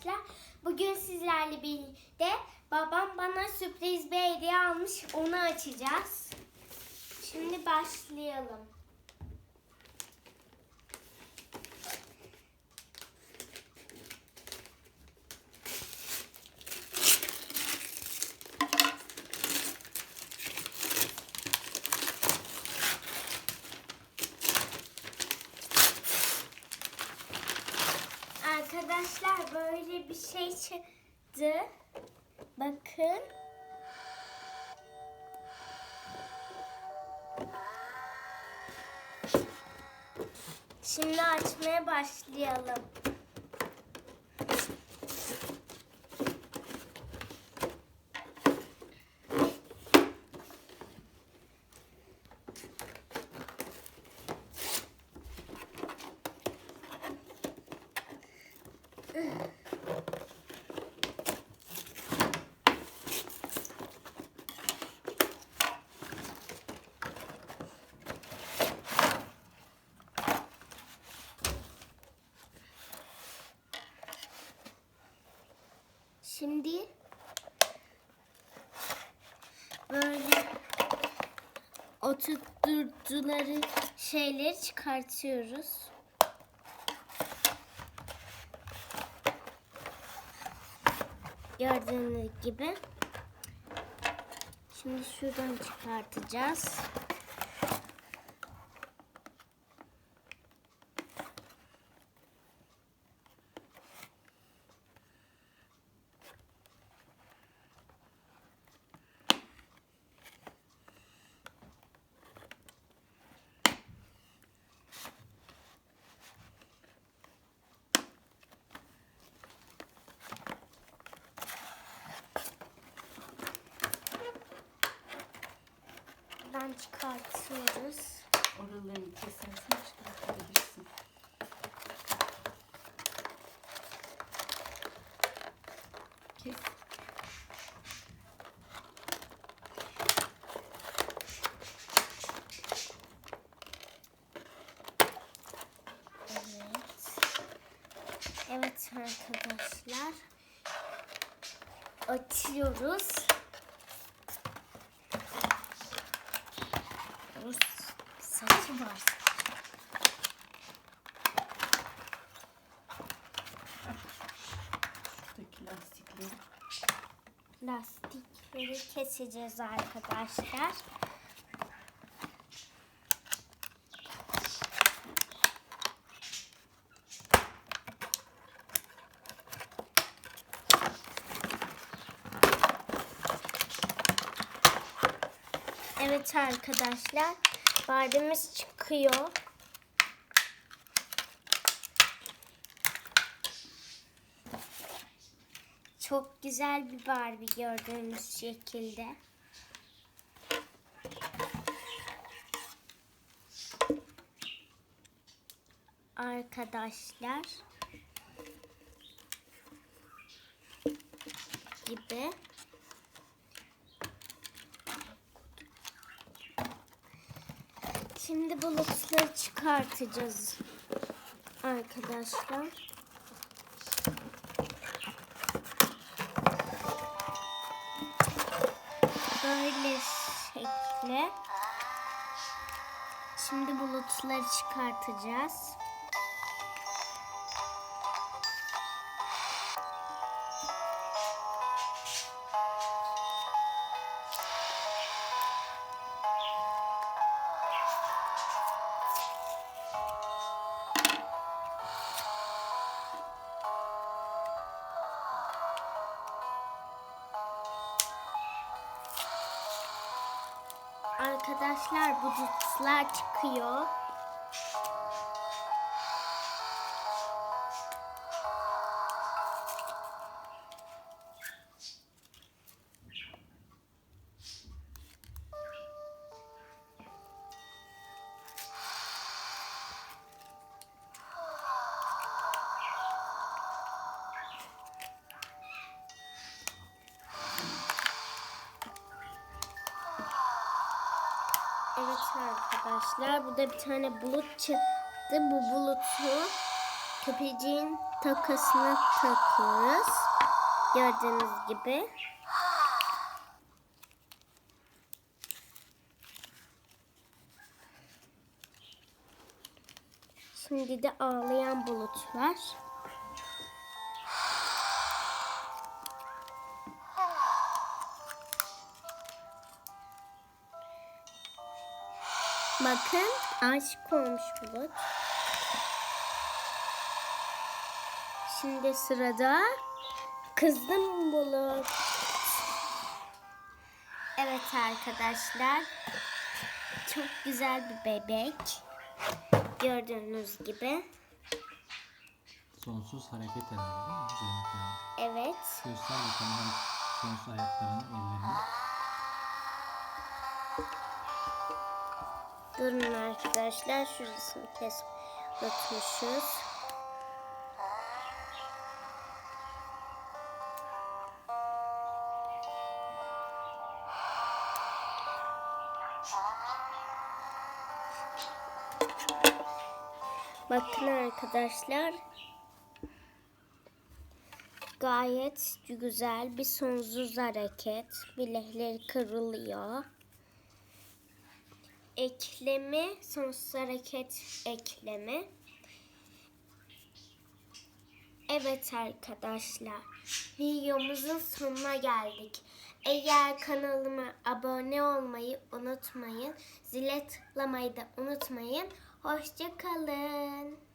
arkadaşlar. Bugün sizlerle birlikte babam bana sürpriz bir hediye almış. Onu açacağız. Şimdi başlayalım. Arkadaşlar böyle bir şey çıktı. Bakın. Şimdi açmaya başlayalım. Şimdi böyle oturtturucuları şeyleri çıkartıyoruz. Gördüğünüz gibi. Şimdi şuradan çıkartacağız. Buradan çıkartıyoruz. Oralarını kesersen çıkartabilirsin. Kes. Evet. Evet arkadaşlar. Açıyoruz. Saçı var. Şuradaki lastikleri. Lastikleri keseceğiz arkadaşlar. Arkadaşlar. Bardımız çıkıyor. Çok güzel bir Barbie gördüğünüz şekilde. Arkadaşlar gibi. Şimdi bulutları çıkartacağız arkadaşlar. Böyle şekle. Şimdi bulutları çıkartacağız. Arkadaşlar bulutlar çıkıyor. Arkadaşlar burada bir tane bulut çıktı. Bu bulutu köpeceğin takasını takıyoruz. Gördüğünüz gibi. Şimdi de ağlayan bulutlar. Bakın aşık olmuş bulut. Şimdi sırada kızdım bulut. Evet arkadaşlar. Çok güzel bir bebek. Gördüğünüz gibi. Sonsuz hareket herhalde değil mi? Evet. Göster bakalım sonsuz ayaklarını, ellerini. Durun arkadaşlar. Şurasını kesip unutmuşuz. Bakın arkadaşlar. Gayet güzel bir sonsuz hareket. Bilekleri kırılıyor eklemi, sonsuz hareket eklemi. Evet arkadaşlar, videomuzun sonuna geldik. Eğer kanalıma abone olmayı unutmayın, zile tıklamayı da unutmayın. Hoşça kalın.